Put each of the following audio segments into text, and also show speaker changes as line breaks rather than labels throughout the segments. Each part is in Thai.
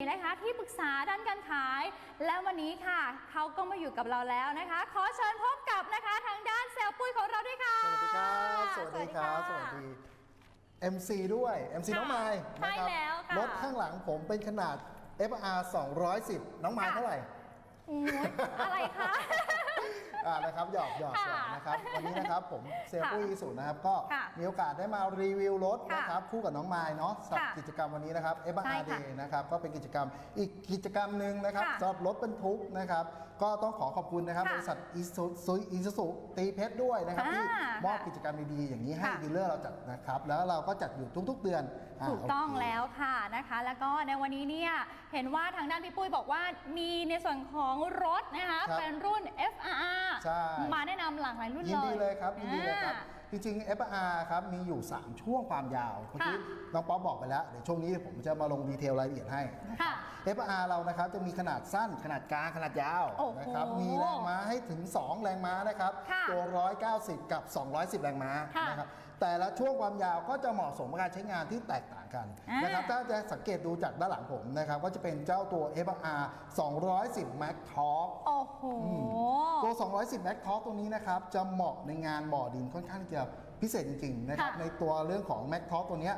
นะคะที่ปรึกษาด้านการขาย และวันนี้ค่ะเขาก็มาอยู่กับเราแล้วนะคะ ขอเชิญพบกับนะคะทางด้านเซลล์ปุ้ยของเราด้วยค่ะ
สวัสดีครับ สวัสดีครับ สวัสดี MC ด้วย MC
ค่ะ
น้องไม้
ใช่แล้วค่ะ
รถข้างหลังผมเป็นขนาด FR 210 น้องไม้
ค่ะ
เท่าไหร่
โอ้ยอะไรคะ
อ่านะครับหยอกหยอกหยอก
ค่ะ
นะครับวันนี้นะครับผมเซล
ค่ะ
ปุ้ยสุนะครับก็
ค่ะ
มีโอกาสได้มารีวิวรถ
ค่ะ
นะครับคู่กับน้องไม้เนาะสำหรับ
ค่ะ
กิจกรรมวันนี้นะครับ
ใช่
FR
ค่ะ
Day นะครับก็เป็นกิจกรรมอีกกิจกรรมหนึ่งนะครับ
ค่ะ
สำหรับรถบรรทุกนะครับ ก็ต้องขอขอบคุณนะครับ
ค่ะ
บริษัทอีซูอีซูตีเพชรด้วยนะครับ
อ่า
ที่มอบ
ค่ะ
กิจกรรมดีๆอย่างนี้ให้
ค่ะ
ดีลเลอร์เราจัดนะครับ แล้วเราก็จัดอยู่ทุกๆเดือนา
ถูกต้อง
โเค
แล้วค่ะนะคะ แล้วก็ในวันนี้เนี่ยเห็นว่าทางด้านพี่ปุ้ยบอกว่ามีในส่วนของรถนะคะ
ครับ
เป็นรุ่น FRR
ใช่
มาแนะนำหลากหลายรุ่น
ยินดีเลยครับยินดีเลยครับ
อ่า
จริงๆ FR ครับมีอยู่ 3 ช่วงความยาวเมื่อกี้
ค่ะ
น้องป๊อปบอกไปแล้ว เดี๋ยวช่วงนี้ผมจะมาลงดีเทลรายละเอียดให้นะครับ
ค่ะ
FR เรานะครับจะมีขนาดสั้นขนาดกลางขนาดยาว
โอ้โห
นะครับมีแรงม้าให้ถึง 2 แรงม้านะครับ
ค่ะ
ตัว 190 กับ 210 แรงม้า
ค่ะ
นะครับ แต่ละช่วงความยาวก็จะเหมาะสมกับการใช้งานที่แตกต่างกัน
อ่าน
นะครับถ้าจะสังเกตดูจากด้านหลังผมนะครับก็จะเป็นเจ้าตัว FR 210 Max Torque
โอ้โห
ตัว 210 Max Torque ตัวนี้นะครับจะเหมาะในงานบ่อดินค่อนข้างที่จะพิเศษจริงๆนะครับ
ค่ะ
ในตัวเรื่องของ Max Torque ตัวเนี้ย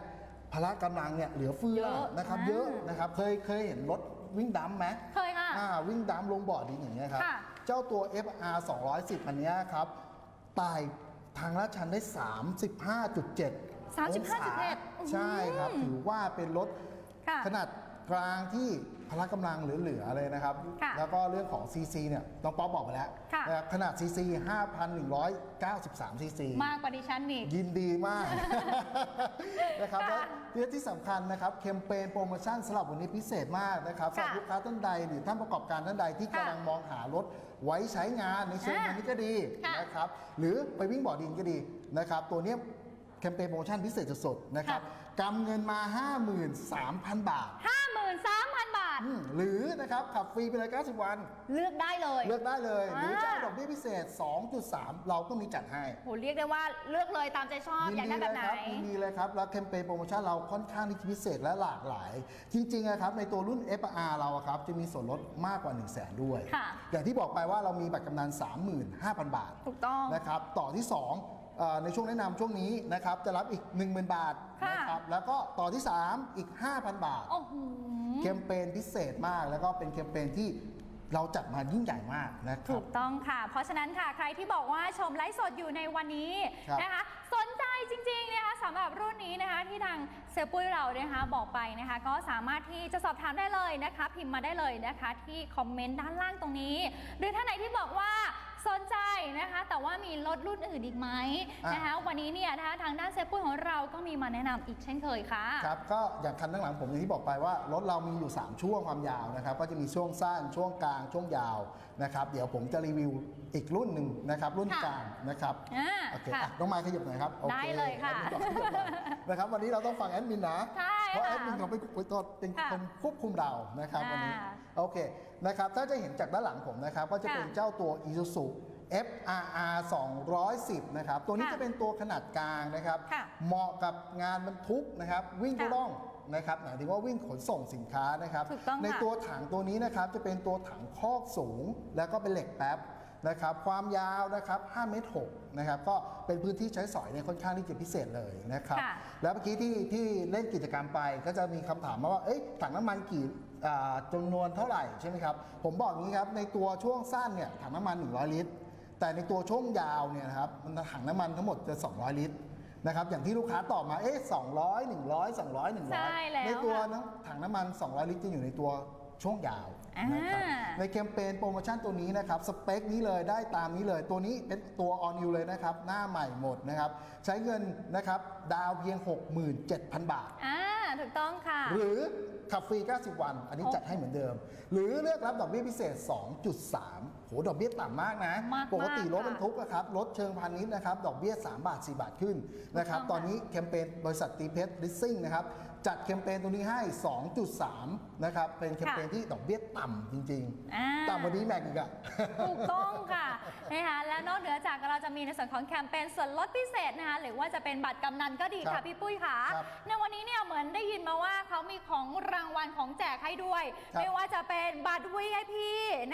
พละกำลังเนี่ยเหลือเฟือ
เยอะ
นะครับ
อ่า
เยอะนะครับเคยเคยเห็นรถวิ่งดัมไหม
เคยค่ะ
อ่าวิ่งดัมลงบ่อดินอย่างเงี้ยครับ
ค่ะ
เจ้าตัว FR 210 อันเนี้ยครับไต่ ทางลาดชันได้ 35.7
35.7
องศาใช่ครับ ถือว่าเป็นรถ
ค่ะ
ขนาดกลางที่ พละกำลังเหลือๆเลยนะครับ
ค่ะ
แล้วก็เรื่องของ CC เนี่ยน้องป๊อปบอกไปแล้ว
ค่ะ
นะครับขนาด CC 5,193 CC
มากกว่าดิฉันอีก
ยินดีมาก นะครับ
ค่ะ
และเรื่องที่สำคัญนะครับแคมเปญโปรโมชั่นสำหรับวันนี้พิเศษมากนะครับสำหรับ
ค่ะ
ลูกค้าท่านใดหรือท่านประกอบการท่านใดที่
ค่ะ
กำลังมองหารถไว้ใช้งานในเชิง
อ่า
พาณิชย์ก็ดี
ค่ะ
นะครับหรือไปวิ่งบ่อดินก็ดีนะครับตัวเนี้ยแคมเปญโปรโมชั่นพิเศษสุดๆนะครับกำเงินมา 53,000 บาท
53,000 บาท
อืมหรือนะครับขับฟรีไปเลย 90 วัน
เลือกได้เลย
เลือกได้เลย หรือ
อ่า
จะเอาดอกเบี้ยพิเศษ 2.3 เราก็มีจัดให้
โหเรียกได้ว่าเลือกเลยตามใจชอบอยากได้แบบไหน
เลยครับยินดีเลยครับ แล้วแคมเปญโปรโมชั่นเราค่อนข้างที่จะพิเศษและหลากหลาย จริงๆนะครับในตัวรุ่น FR เราอะครับจะมีส่วนลดมากกว่า 1 0 0 0 0แด้วย
ค่ะ
อย่างที่บอกไปว่าเรามีบัตรกำนัน35,000 บาท
ถูกต้อง
นะครับต่อที่2เอ่อ ในช่วงแนะนำช่วงนี้นะครับจะรับอีก 10,000 บาท
ค่ะ
นะครับแล้วก็ต่อที่ 3 อีก 5,000 บาท
โอ้โห
แคมเปญพิเศษมาก แล้วก็เป็นแคมเปญที่เราจัดมายิ่งใหญ่มากนะค
ถู
รับ
กต้องค่ะ เพราะฉะนั้นค่ะ ใครที่บอกว่าชมไลฟ์สดอยู่ในวันนี้
ครับ
นะคะ สนใจจริงๆนะคะสำหรับรุ่นนี้นะคะ ที่ทางเซลปุ้ยเรานะคะบอกไปนะคะ ก็สามารถที่จะสอบถามได้เลยนะคะ พิมพ์มาได้เลยนะคะ ที่คอมเมนต์ด้านล่างตรงนี้ หรือท่านไหนที่บอกว่า ว่ามีรถรุ่นอื่นอีกไหม
อะ
นะคะวันนี้เนี่ยนะคะทางด้านเซลปุ้ยของเราก็มีมาแนะนำอีกเช่นเคยค่ะ
ครับก็อย่างคันข้างหลังผมอย่างที่บอกไปว่ารถเรามีอยู่ 3 ช่วงความยาวนะครับก็จะมีช่วงสั้นช่วงกลางช่วงยาวนะครับเดี๋ยวผมจะรีวิวอีกรุ่นหนึ่งนะครับรุ่น
ค่ะ
กลางนะครับ
อ่า
โอเค
ค่ะ
อะน้องไมค์ขยับหน่อยครับโอ
ได้เลยค่ะ
แอดมินบอกขยับหน่อยนะครับวันนี้เราต้องฟังแอดมินนะ
ใช่
เพราะ
ค่ะ
แอดมินเขาเป็นเป็นตัวเป็น
ค่ะ
คนควบคุมเรานะครับวันนี้
อ่า
โอเคนะครับถ้าจะเห็นจากด้านหลังผมนะครับก็จะเป็น
ค่ะ
เจ้าตัว Isuzu FRR 210 นะครับ ตัวนี้
ค่ะ
จะเป็นตัวขนาดกลางนะครับ
ค่ะ
เหมาะกับงานบรรทุกนะครับ วิ่ง
ค่ะ
ก็ต้องนะครับหมายถึงว่าวิ่งขนส่งสินค้านะครับ
ถูกต้อง
ใน
ค่ะ
ตัวถังตัวนี้นะครับจะเป็นตัวถังคอกสูง แล้วก็เป็นเหล็กแป๊บนะครับ ความยาวนะครับ5เมตร6นะครับ ก็เป็นพื้นที่ใช้สอยในยค่อนข้างที่จะพิเศษเลยนะครับ
ค่ะ
แล้วเมื่อกี้ที่ที่เล่นกิจกรรมไปก็จะมีคำถามมาว่า เอ๊ะถังน้ำมันกี่อ่าจำนวนเท่าไหร่ใช่ไหมครับ ผมบอกอย่างนี้ครับ ในตัวช่วงสั้นเนี่ยถังน้ำมัน 100 ลิตร แต่ในตัวช่วงยาวเนี่ยนะครับมันถังน้ำมันทั้งหมดจะ 200 ลิตรนะครับอย่างที่ลูกค้าตอบมาเอ๊ะ200 100 200
ใช่แล้ว
100ในตัว
ค่ะ
น้ำถังน้ำมัน 200 ลิตรจะอยู่ในตัวช่วงยาว
อ่าน
นะครับในแคมเปญโปรโมชั่นตัวนี้นะครับสเปคนี้เลยได้ตามนี้เลย ตัวนี้เป็นตัวออนิวเลยนะครับ หน้าใหม่หมดนะครับ ใช้เงินนะครับดาวเพียง 67,000 บาท
อ่าถูกต้องค่ะ
หรือขับฟรี 90 วัน อันนี้
โอ้
จัดให้เหมือนเดิม หรือเลือกรับดอกเบี้ยพิเศษ 2.3 โหดอกเบี้ยต่ำมากนะ
มากๆ
ปกติรถ
ค่ะ
บรรทุกอะครับรถเชิงพาณิชย์นะครับดอกเบี้ย 3 บาท 4 บาทขึ้นนะครับ
ถูก
ต
ต้
อ
อนงค่ะ
นี้แคมเปญบริษัทตีเพชรลิสซิ่งนะครับจัดแคมเปญตัวนี้ให้ 2.3 นะครับ เป็นแคมเปญที่ดอกเบี้ยต่ำจริง
อ่า
ๆต่ำกว่านี้แม็กอีกอะ
ถูกต้องค่ะนะคะและนอกเหนือจากเราจะมีในส่วนของแคมเปญส่วนลดพิเศษนะคะหรือว่าจะเป็นบัตรกำนันก็ดี
ครั
ค่ะ
บ
พี่ปุ้ยค่ะ
ครับ
ในวันนี้เนี่ยเหมือนได้ยินมาว่าเขามีของรางวัลของแจกให้ด้วย
ครับ
ไม่ว่าจะเป็นบัตร VIP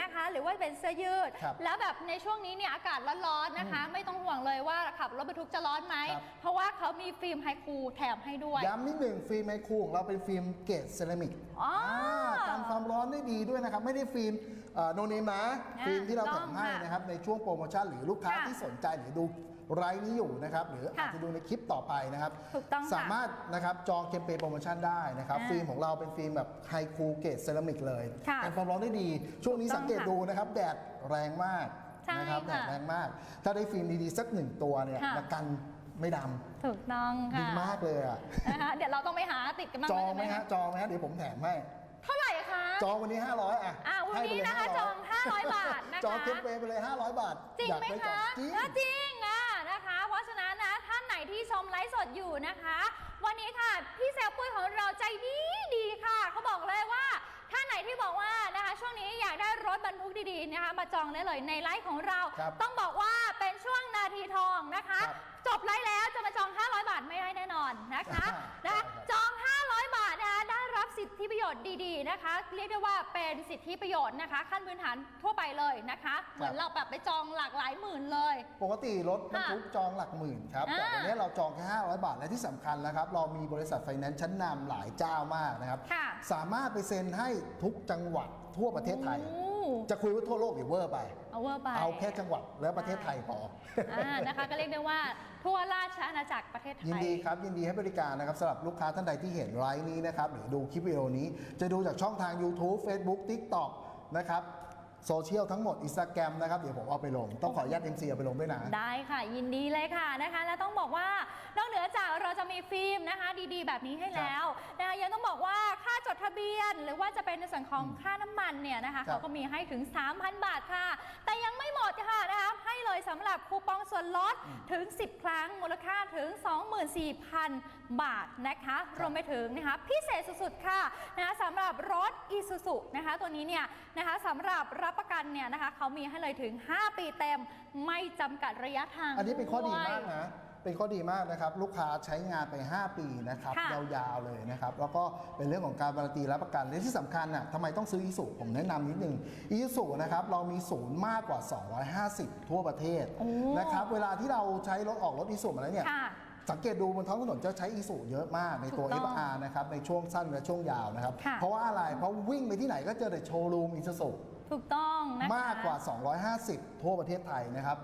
นะคะหรือว่าเป็นเสื้อยืด
ครับ
แล้วแบบในช่วงนี้เนี่ยอากาศร้อนๆนะคะ ไม่ต้องห่วงเลยว่าขับรถบรรทุกจะร้อนไหม
ครับ
เพราะว่าเขามีฟิล์มไฮคูแถมให้ด้วย
ย้ำนิดหนึ่งฟิล์มไมคูของเราเป็นฟิล์มเกรดเซรามิก
อ๋ออ่า
กันความร้อนได้ดีด้วยนะครับ ไม่ได้ฟิล์มโนเนมนะ
อ่า
ฟิล์มที่เรา
ถู
แถ
กต้อง
มให้
ค่ะ
นะครับ ในช่วงโปรโมชั่นหรือลูกค้า
ค่ะ
ที่สนใจหรือดู ไลฟ์นี้อยู่นะครับหรือ
ค่ะ
อาจจะดูในคลิปต่อไปนะครับ
ถูกต้องค่ะ
สามารถนะครับจองแคมเปญโปรโมชั่นได้นะครับ
อ่า
ฟิล์มของเราเป็นฟิล์มแบบไฮคูเกรดเซรามิกเลย
ค่ะ
กันความร้อนได้ดี ช่วงนี้
ถูกต้
สั
อง
งเกต
ค่ะ
ดูนะครับ แดดแรงมาก
ใช่
นะครับแด
ค่ะ
ดแรงมาก ถ้าได้ฟิล์มดีๆ สักหนึ่งตัวเนี่ย
ค่ะ
ประกันไม่ด
ถูกต้องำ
ดี
ค่ะ
มากเลยอะ
นะคะเดี๋ยวเราต้องไปหาติดกันบ้าง
จองไหม
ใช่
ฮะจองไหมฮะเดี๋ยวผมแถมให้
เท่าไหร่คะ
จองวันนี้ 500 อะ
อ่าวัน
ให้ไป
นี้
เลย
นะคะ
500
จอง500บาทนะคะ
จองเทมเปญไปเลย 500 บาท
จริง
อยาก
ไหม
ด้จอ
คะ
งจริง
อะจริง มไลฟ์สดอยู่นะคะ วันนี้ค่ะ พี่เซลปุ้ยของเราใจดีดีค่ะเขาบอกเลยว่าท่านไหนที่บอกว่านะคะ ช่วงนี้อยากได้รถบรรทุกดีๆนะคะ มาจองได้เลยในไลฟ์ของเรา
ครับ
ต้องบอกว่าเป็นช่วงนาทีทองนะคะ
ครับ
จบไลฟ์แล้วจะมาจอง 500 บาทไม่ได้แน่นอน ชน์ดีๆนะคะ เรียกได้ว่าเป็นสิทธิประโยชน์นะคะ ขั้นพื้นฐานทั่วไปเลยนะคะ เหมือนเราแบบไปจองหลากหลายหมื่นเลย
ปกติรถบรรทุกจองหลักหมื่นครับ แต่
อ่า
วันนี้เราจองแค่500 บาท และที่สำคัญนะครับ เรามีบริษัทไฟแนนซ์ชั้นนำหลายเจ้ามากนะครับ
ค่ะ
สามารถไปเซ็นให้ทุกจังหวัดทั่วประเทศไทย
โอ้
จะคุยว่าทั่วโลกหรือเวอร์ไป
เอาเวอร์ไป
เอาแค่จังหวัดและประเทศไทยพอ
อ่านะคะก็เรียกได้ว่าทั่วราชอาณาจักรประเทศไทย
ยินดีครับ ยินดีให้บริการนะครับสำหรับลูกค้าท่านใดที่เห็นไลฟ์นี้นะครับหรือดูคลิปวิดีโอนี้ จะดูจากช่องทาง YouTube Facebook TikTok นะครับ โซเชียลทั้งหมด Instagram นะครับ เดี๋ยวผมเอาไปลง ต้องขออนุญาต MC เอาไปลงด้วยนะ
ได้ค่ะยินดีเลยค่ะนะคะ และต้องบอกว่านอกเหนือจากเราจะมีฟิล์มนะคะ ดีๆ แบบนี้ให้แล้วนะคะยังต้องบอกว่าค่าจดทะเบียน หรือว่าจะเป็นในส่วนของค่าน้ำมันเนี่ยนะคะ
ครับ
เขาก็มีให้ถึง 3,000 บาทค่ะ แต่ยังไม่หมดค่ะนะคะให้เลยสำหรับคูปองส่วนลดถึง 10 ครั้งมูลค่าถึง 24,000 บาทนะคะรวมไปถึงนะคะพิเศษสุดๆค่ะนะคะสำหรับรถ i s u z u นะคะตัวนี้เนี่ยนะคะสำหรับรับประกันเนี่ยนะคะเขามีให้เลยถึง 5 ปีเต็มไม่จำกัดระยะทาง
อันนี้เป็นข้อดี
วย
มากนะเป็นข้อดีมากนะครับ ลูกค้าใช้งานไป 5 ปีนะครับ
ค่ะ
ยาวๆเลยนะครับ แล้วก็เป็นเรื่องของการการันตีรับประกันและที่สำคัญน่ะทำไมต้องซื้ออีสุผมแนะนำนิดนึงอีสุนะครับเรามีศูนย์มากกว่า 250 ทั่วประเทศ
โอ้
นะครับเวลาที่เราใช้รถออกรถอีสุมาแล้วเนี่ย
ค่ะ
สังเกตดูบนท้องถนนจะใช้อีสุเยอะมากในตัว
ถูกต้อง
FR นะครับในช่วงสั้นและช่วงยาวนะครับ
ค่ะ
เพราะว่าอะไรเพราะวิ่งไปที่ไหนก็เจอแต่โชว์รูมอีซูซุ
ถูกต้องนะคะ
มากกว่า 250 ทั่วประเทศไทยนะครับ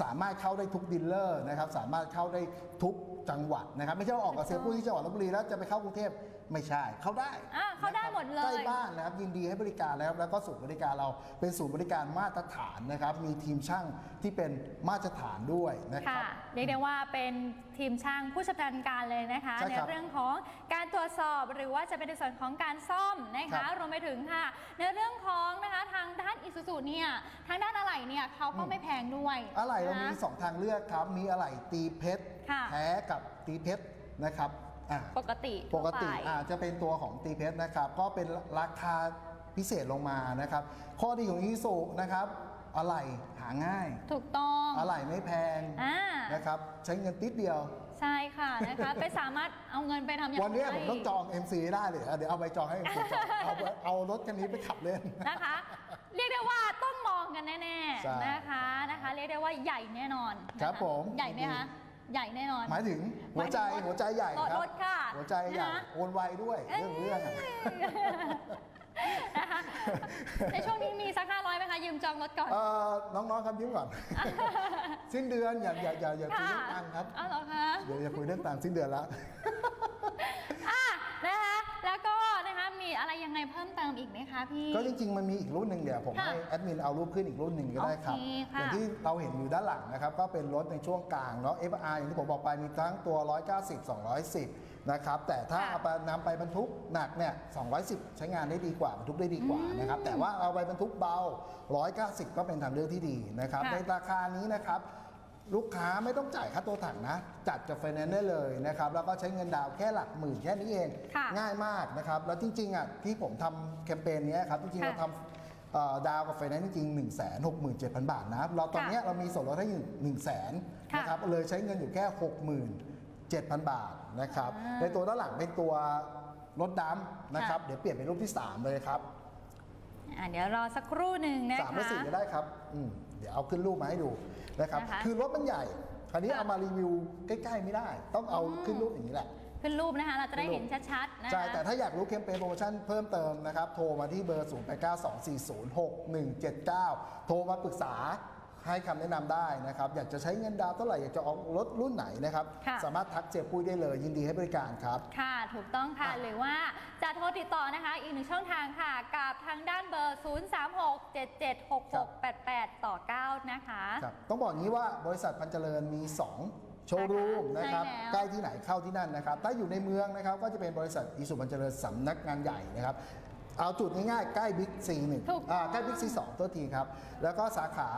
สามารถเข้าได้ทุกดีลเลอร์นะครับสามารถเข้าได้ทุกจังหวัดนะครับไม่ใช่ว่าออกกับเซลล์ผู้ที่จังหวัดลบบุรีแล้วจะไปเข้ากรุงเทพ ไม่ใช่เข้าได้
อ่าเข้าได้
นะครับ
หมดเลย
ใกล้บ้านนะครับยินดีให้บริการแล้วแล้วก็ศูนย์บริการเราเป็นศูนย์บริการมาตรฐานนะครับ มีทีมช่างที่เป็นมาตรฐานด้วยนะค
ค่ะ
รับ
เรียกได้ว่าเป็นทีมช่างผู้ชำนาญการเลยนะคะ
ใช่
ใน
ครับ
เรื่องของการตรวจสอบหรือว่าจะเป็นในส่วนของการซ่อมนะ
ครั
คะ
บ
รวมไปถึงค่ะ ในเรื่องของนะคะทางด้านอิสุสุเนี่ยทางด้านอะไหล่เนี่ยเขาก็ไม่แพงด้วย
อะไหล่เรามี
นะ
2ทางเลือกครับ มีอะไหล่ตีเพชร
ค่ะ
แท้กับตีเพชรนะครับ อ่า
ปกติ
ปกติ
ทั่วไป
อาจจะเป็นตัวของตีเพชรนะครับก็เป็นราคาพิเศษลงมานะครับ ข้อดีของอีซูนะครับอะไหล่หาง่าย
ถูกต้อง
อะไหล่ไม่แพง
อ่า
นะครับใช้เงินติดเดียว
ใช่ค่ะนะคะไปสามารถเอาเงินไปทำอย่าง
วันนี้
อื่
ผมต้องจอง MC ได้เลยอะเดี๋ยวเอาไปจองให้ MC จองเอาไปเอารถคันนี้ไปขับเล่น
นะคะ เรียกได้ว่าต้องมองกันแน่
ใช่
ๆนะคะนะคะ เรียกได้ว่าใหญ่แน่นอนนะะ
ครับผม
ใหญ่ไหมคะ ใหญ่แน่นอน
หมายถึงหัวใจ
หมายถึงรถ
หัวใจใหญ่ครับ
รถค่ะ
หัวใจใหญ่
นะคะ
โอนไวด้วยเรื่องเรื่องอะ
นะคะในช่วงนี้มีสักห้าร้อยไหมคะ ยืมจองรถก่อน
เอ่อน้องๆครับยิ้มก่อน สิ้นเดือนอย่าอย่าอย่าอย่าคุยเรื่องตังค์ครับ
อ้าวเหรอคะ
เดี๋ยวอย่าคุยเรื่องตังค์สิ้นเดือนแล้ว
อะนะคะ แล้วก็นะคะมี อะไรยังไงเพิ่มเติมอีกไหมคะพี่
ก็จริงๆ มันมีอีกรุ่นหนึ่งเดี๋ยวผม
ค่ะ
ให้แอดมินเอารูปขึ้นอีกรุ่นหนึ่งก็ได้ครับ
โอเคค่ะ
อย่างที่เราเห็นอยู่ด้านหลังนะครับ ก็เป็นรถในช่วงกลางเนาะ FR อย่างที่ผมบอกไปมีทั้งตัว 190 210 นะครับ แต่ถ้า
ค่ะ
เอาไปนำไปบรรทุกหนักเนี่ย 210 ใช้งานได้ดีกว่าบรรทุกได้ดีกว่านะครับ แต่ว่าเอาไปบรรทุกเบา 190 ก็เป็นทางเลือกที่ดีนะครับ
ค่ะ
ในราคานี้นะครับ ลูกค้าไม่ต้องจ่ายค่าตัวถังนะ จัดกับไฟแนนซ์ได้เลยนะครับ แล้วก็ใช้เงินดาวน์แค่หลักหมื่นแค่นี้เอง
ค่ะ
ง่ายมากนะครับ แล้วจริงๆอะที่ผมทำแคมเปญเนี้ยครับ จริงๆ
ค่ะ
เราทำเอ่อดาวกับไฟแนนซ์จริงๆ 1 6 7 0 0 0 บาทนะเราตอนเนี้ยเรามีส่วนลดให้อยู่1 0 0 0 0แสน
ค่ะ
นะครับ เลยใช้เงินอยู่แค่ 67,000 บาทนะครับ
อ่า
ในตัวด้านหลังเป็นตัวรถดำนะครับ เดี๋ยวเปลี่ยนเป็นรูปที่ 3 เลยครับ
อะเดี๋ยวรอสักครู่หนึ่งนะ
สามและ
คะ
สี่ก็ได้ครับอืม เดี๋ยวเอาขึ้นรูปมาให้ดูนะครับ
นะคะ
คือรถมันใหญ่ คราวนี้
ค่ะ
เอามารีวิวใกล้ ๆ ไม่ได้ ต้องเอาขึ้นรูปอย่างนี้แหละ
ขึ้นรูปนะคะ เราจะได้เห็นชัดๆนะคะ
ใช่ แต่ถ้าอยากรู้แคมเปญโปรโมชั่นเพิ่มเติมนะครับ โทรมาที่เบอร์ 0892406179 โทรมาปรึกษา ให้คำแนะนำได้นะครับ อยากจะใช้เงินดาวน์เท่าไหร่อยากจะออกรถรุ่นไหนนะครับ
ค่ะ
สามารถทักเจปุ้ยได้เลย ยินดีให้บริการครับ
ค่ะ ถูกต้องค่ะ
ค่ะ
หรือว่าจะโทรติดต่อนะคะ อีกหนึ่งช่องทางค่ะ กับทางด้านเบอร์ 036776688 ต่อ 9 นะคะ
ครับต้องบอกอย่างนี้ว่าบริษัทพันเจริญมี 2 โชว์รูม
ใช่
นะครับ
แล้ว
ใกล้ที่ไหนเข้าที่นั่นนะครับ ถ้าอยู่ในเมืองนะครับก็จะเป็นบริษัทอิสุพันเจริญสำนักงานใหญ่นะครับ เอาจุดง่ายๆใกล้บิ๊กซีหนึ่ง
ถูก
อ่าใกล้บิ๊กซีสองตัวทีครับ แล้วก็สาขา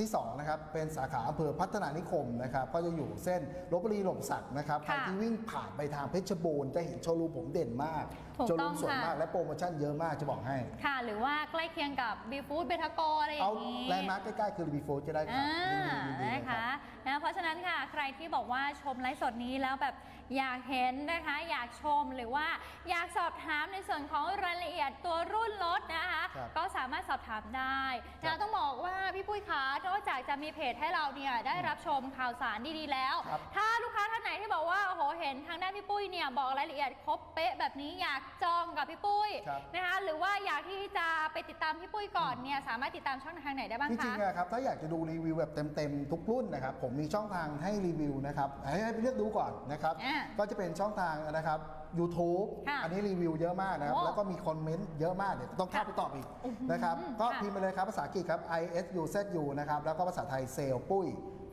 ที่2นะครับเป็นสาขาอำเภอพัฒนานิคมนะครับก็จะอยู่เส้นลบบุรีหล่มสักนะครับใคร
ค่ะ
ที่วิ่งผ่านไปทางเพชรบูรณ์จะเห็นโชว์รูมผมเด่นมาก
ถูก
โชว์
ต้
รู
อง
มสวย
ค่ะ
มากและโปรโมชั่นเยอะมากจะบอกให้
ค่ะ หรือว่าใกล้เคียงกับบีฟูดเบทาโกอะไรอ
เอา
ย่างนี้
แลนด์มาร์คใกล้ๆคือรีโฟจะได้ครับ
อ่า
ยินดียินดี
นะ
เลยครั
คะ
บ
นะเพราะฉะนั้นค่ะใครที่บอกว่าชมไลฟ์สดนี้แล้วแบบ อยากเห็นนะคะ อยากชมหรือว่าอยากสอบถามในส่วนของรายละเอียดตัวรุ่นรถนะคะ
ครับ
ก็สามารถสอบถามได้
ครั
นะ
บ
ต้องบอกว่าพี่ปุ้ยคะนอกจากจะมีเพจให้เราเนี่ยได้รับชมข่าวสารดีๆแล้ว
ครับ
ถ้าลูกค้าท่านไหนที่บอกว่าโอ้โหเห็นทางด้านพี่ปุ้ยเนี่ยบอกรายละเอียดครบเป๊ะแบบนี้อยากจองกับพี่ปุ้ย
ครับ
นะคะหรือว่าอยากที่จะไปติดตามพี่ปุ้ยก่อนเนี่ยสามารถติดตามช่องทางไหนได้บ้าง
จริ
คะ
งๆอะครับถ้าอยากจะดูรีวิวแบบเต็มๆ ทุกรุ่นนะครับ ผมมีช่องทางให้รีวิวนะครับ ให้ให้ไปเลือกดูก่อนนะครับ
อ่า
ก็จะเป็นช่องทางนะครับ YouTube
ค่ะ
อันนี้รีวิวเยอะมากนะครับ
โอ้
แล้วก็มีคอมเมนต์เยอะมากเดี๋ยวต้องเข้าไปตอบอีก
อื้อหือ
นะครับก็
ค่ะ
พิมพ์ไปเลยครับภาษาอังกฤษครับ I S U Z U นะครับแล้วก็ภาษาไทยเซลปุ้ย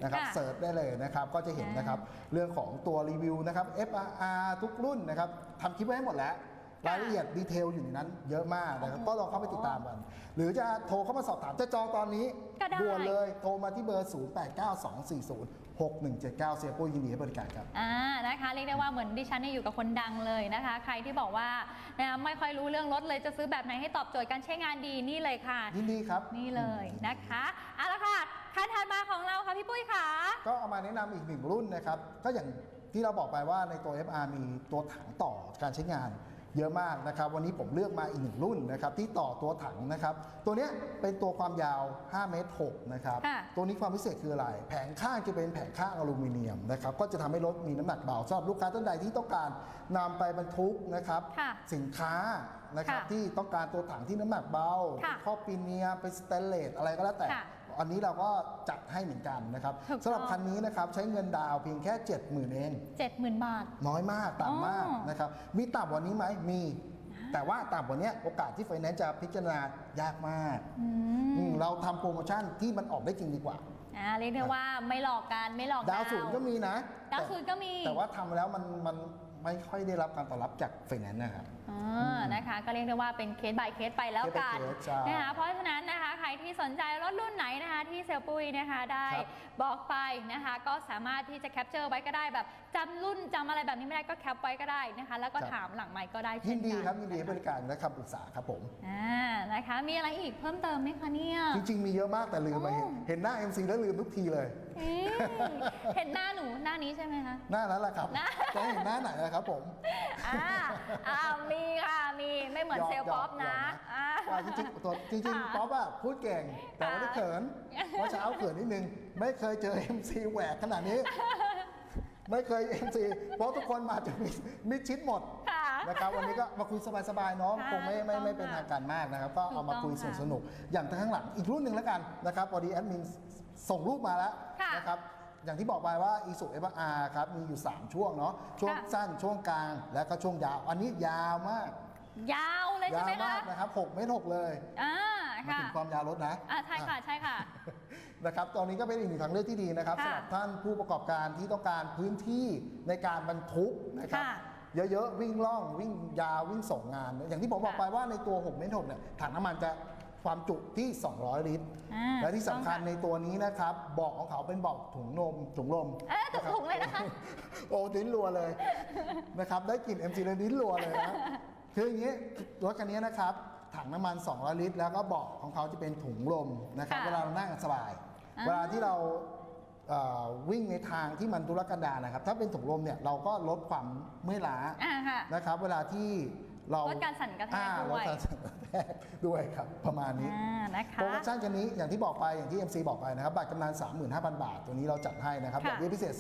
นะครับ
ค่ะ
เสิร์ชได้เลยนะครับก็จะเห็นนะครับเรื่องของตัวรีวิวนะครับ F R R ทุกรุ่นนะครับทำคลิปไว้ให้หมดแล้วรายละเอียดดีเทลอยู่ในนั้นเยอะมากนะครับก็ลองเข้าไปติดตามกัน หรือจะโทรเข้ามาสอบถามจะจองตอนนี้
ก็ได้
ด่วนเลย โทรมาที่เบอร์ 0892406179เสียปุ้ยยินดีให้บริการครับ
อ่า นะคะ เรียกได้ว่าเหมือนดิฉันเนี่ยอยู่กับคนดังเลยนะคะ ใครที่บอกว่านะคะไม่ค่อยรู้เรื่องรถเลยจะซื้อแบบไหนให้ตอบโจทย์การใช้งานดีนี่เลยค่ะ
ยินดีครับ
นี่เลยนะคะเอาละค่ะคันถัดมาของเราค่ะพี่ปุ้ยค่ะ
ก็เอามาแนะนำอีกหนึ่งรุ่นนะครับ ก็อย่างที่เราบอกไปว่าในตัว FR มีตัวถังต่อการใช้งาน เยอะมากนะครับ วันนี้ผมเลือกมาอีกหนึ่งรุ่นนะครับที่ต่อตัวถังนะครับ ตัวเนี้ยเป็นตัวความยาว 5 เมตร6นะครับ
ค่ะ
ตัวนี้ความพิเศษคืออะไร แผงข้างจะเป็นแผงข้างอลูมิเนียมนะครับ ก็จะทำให้รถมีน้ำหนักเบาสำหรับลูกค้าท่านใดที่ต้องการนำไปบรรทุกนะครับ
ค่ะ
สินค้านะครับ
ค่ะ
ที่ต้องการตัวถังที่น้ำหนักเบา
ค่ะ
ข้อปีเนียมเป็นสเตนเลสอะไรก็แล้วแต่
ค่ะ
อันนี้เราก็จัดให้เหมือนกันนะครับ
ถูกต้อง
สำหรับคันนี้นะครับใช้เงินดาวน์เพียงแค่ 70,000 เอง
70,000 บาท
น้อยมากต่ำมาก
อ๋อ
นะครับมีต่ำกว่านี้ไหมมี แต่ว่าต่ำกว่านี้โอกาสที่ไฟแนนซ์จะพิจารณายากมาก
อื
อื
ม
มเราทำโปรโมชั่นที่มันออกได้จริงดีกว่า
อ่าเรียกได้ว่าไม่หลอกกันไม่หลอก
ดาวศูนย์ก็มีนะ
ดาวศูนย์ก็มี
แต่ว่าทำแล้วมันมัน ไม่ค่อยได้รับการตอบรับจากไฟแนนซ์นะครับ
อ่านะคะก็เรียกได้ว่าเป็นเคส by เคสไปแล้วกัน
เคส by เคสใช่
นะคะเพราะฉะนั้นนะคะใครที่สนใจรถรุ่นไหนนะคะที่เซลปุยนะคะได้
ครับ
บอกไปนะคะ ก็สามารถที่จะแคปเจอร์ไว้ก็ได้แบบจำรุ่นจำอะไรแบบนี้ไม่ได้ก็แคปไว้ก็ได้นะคะ แล้วก็
ครับ
ถามหลังไมค์ก็ได้
ยิ
เช่
น
น
ดี
กัน
ครับยินดีให้บริการและคำปรึกษาครับผม
อ่านะคะ มีอะไรอีกเพิ่มเติมไหมคะเนี่ย
จริงๆมีเยอะมากแต่ลืมไป
อ๋อ
เห็นหน้า MC แล้วลืมทุกทีเลย
อืมเห็นหน้าหนูหน้านี้ใช่ไหมคะ
หน้านั้นแหละครับ
หน้า
จะเห็นหน้าไหนนะครับผม
อ่าอ่ามีค่ะมีไม่เหมือน
ยก
เซลล์ป๊อป
ย
นะ
ยก
อ่า
ว่าจริงๆตัวจริง
ค่ะ
ๆป๊อปอะพูดเก่ง แต่ว่าได้เขินเมื่อเช้าเขินนิดนึง ไม่เคยเจอ MC แหวกขนาดนี้ ไม่เคย MC เพราะทุกคนมาจะมีมิดชิดหมด
ค่ะ
นะครับวันนี้ก็มาคุยสบายๆเนาะ
ค่ะ
คงไม่ไม่
ถูกต้อง
ไม่เป็นทางการมากนะครับ ก็เอามา
ถูกต้อง
คุยส
ค่ะ
นุกๆอย่างข้างหลังอีกรุ่นหนึ่งแล้วกันนะครับพอดีแอดมินส่งรูปมาแล้ว
ค่ะ
นะครับ อย่างที่บอกไปว่า i s u f r ครับมีอยู่ 3 ช่วงเนาะช่วง
ค่ะ
สั้นช่วงกลางและก็ช่วงยาว อันนี้ยาวมาก
ยาวเลยใช่
ยาว
ไหม
มา
คะ
กนะครับ6เมตร6เลย
อ่า
มา
ค่ะ
ถึงความยาวรถนะ
อ่าใช่ค่ะใช่ค่ะ
นะครับตอนนี้ก็เป็นอีกหนึ่งทางเลือกที่ดีนะครับ
ค่ะ
สำหรับท่านผู้ประกอบการที่ต้องการพื้นที่ในการบรรทุกนะครับ
ค่ะ
เยอะๆวิ่งล่องวิ่งยาววิ่งส่งงาน อย่างที่ผมบอก
ค่ะ
ไปว่าในตัว6เมตร6เนี่ยถังน้ำมันจะ ความจุที่ 200 ลิตร
อ่า
และที่สำคัญ
ต้อง
ในตัวนี้นะครับเบอกของเขาเป็นเบอกถุงนมถุงลม
เอ๊ะถุง
รับ
ถุงเลยนะคะ
โอ้ดิ้นรัวเลย นะครับ ได้กลิ่น MC เลยดิ้นรัวเลยนะคืออย่างนี้รถคันนี้นะครับ ถังน้ำมัน 200 ลิตร แล้วก็เบาะของเขาจะเป็นถุงลมนะครับ
ค่ะ
เวลาเรานั่งสบาย
อ่า
เวลาที่เราเอ่อวิ่งในทางที่มันทุรกันดารนะครับ ถ้าเป็นถุงลมเนี่ยเราก็ลดความเมื่อยล้า
อ่าค่ะ
นะครับเวลาที่ เรา
ลดการสั่นกระแทก
อ่า
ด้วย
ลดการสั่นกระแทกด้วยครับ ประมาณนี้
อ่านะคะ
โปรโมชั่นกันนี้อย่างที่บอกไปอย่างที่ MC บอกไปนะครับบัตรกำนัน35,000 บาท ตัวนี้เราจัดให้นะครับ
ค่ะ
ดอกเบี้ยพิเศษ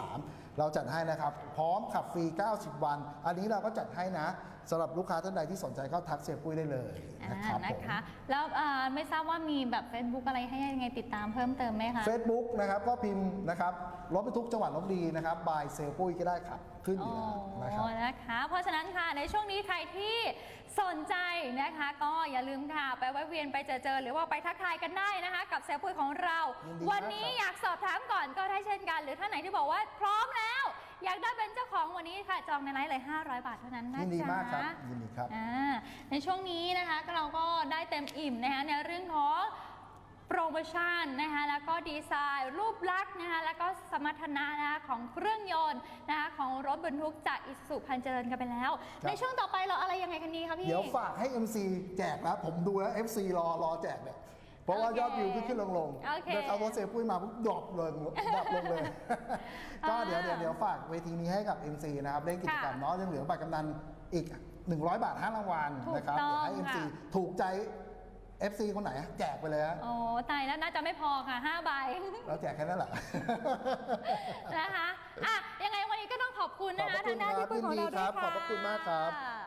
2.3 เราจัดให้นะครับ พร้อมขับฟรี 90 วัน อันนี้เราก็จัดให้นะสำหรับลูกค้าท่านใดที่สนใจก็ทักเสียปุ้ยได้เลยนะครับ
อ่า
ผม
นะคะแล้วอ่าไม่ทราบว่ามีแบบ Facebook อะไรให้ยังไงติดตามเพิ่มเติมไหมคะ
เฟซบุ๊กนะครับก็พิมพ์นะครับรถบรรทุกจังหวัดลบบุรีนะครับบายเซลปุ้ยก็ได้ครับขึ้นอยู่แล้วนะครับ
โอ้ นะคะ เพราะฉะนั้นค่ะในช่วงนี้ใครที่สนใจนะคะ ก็อย่าลืมค่ะ ไปแวะเวียนไปเจอเจอหรือว่าไปทักทายกันได้นะคะ กับเซลปุ้ยของเรา
ยินดี
วันนี้
มากครับ
อยากสอบถามก่อนก็ได้เช่นกัน หรือท่านไหนที่บอกว่าพร้อมแล้ว อยากได้เป็นเจ้าของวันนี้ค่ะจองในไลน์เลย 500 บาทเท่านั้นนะ
ยินดี
จ๊ะ
มากครับยินดีครับ
อ่าในช่วงนี้นะคะก็เราก็ได้เต็มอิ่มนะคะในเรื่องของ โปรโมชั่นนะคะแล้วก็ดีไซน์ รูปลักษณ์นะคะแล้วก็สมรรถนะนะคะของเครื่องยนต์นะคะของรถบรรทุกจากอิสุพันเจริญกันไปแล้ว
ครับ
ในช่วงต่อไปเราอะไรยังไงกันดีคะพี่
เดี๋ยวฝากให้ MC แจกนะผมดูแล้ว FC รอรอแจกเนี่ยเพราะว่า
โอเค
ยอดวิวขึ้นขึ้นลงลง
โอเค
นะครับพอเซลปุ้ยมาปุ๊บดรอปเลยดรอปลงเลย ก็
อ่า
เดี๋ยวเดี๋ยวเดี๋ยวฝากเวทีนี้ให้กับ MC นะครับเล่นกิจกรรม
ค่ะ
เนาะยังเหลือบัตรกำนันอีก 100 บาท5รางวัล
ถูก
นะครับ
ต้อง
เดี๋ยวให้ MC
ค่ะ
ถูกใจ FC คนไหนแจกไปเลยฮะ
โอ้ตายแล้วน่าจะไม่พอค่ะ5ใบ
เราแจกแค่นั้นแหละ
นะคะอะยังไงวันนี้ก็ต้องขอบคุณนะคะ
ขอบพระคุ
ทา
ณ
งด้าน
ครับ
พี่ปุ้ยของเรา
ยินดี
ด้วย
ครับ
ค่ะ
ขอบพระคุณมากครับ
ค่ะ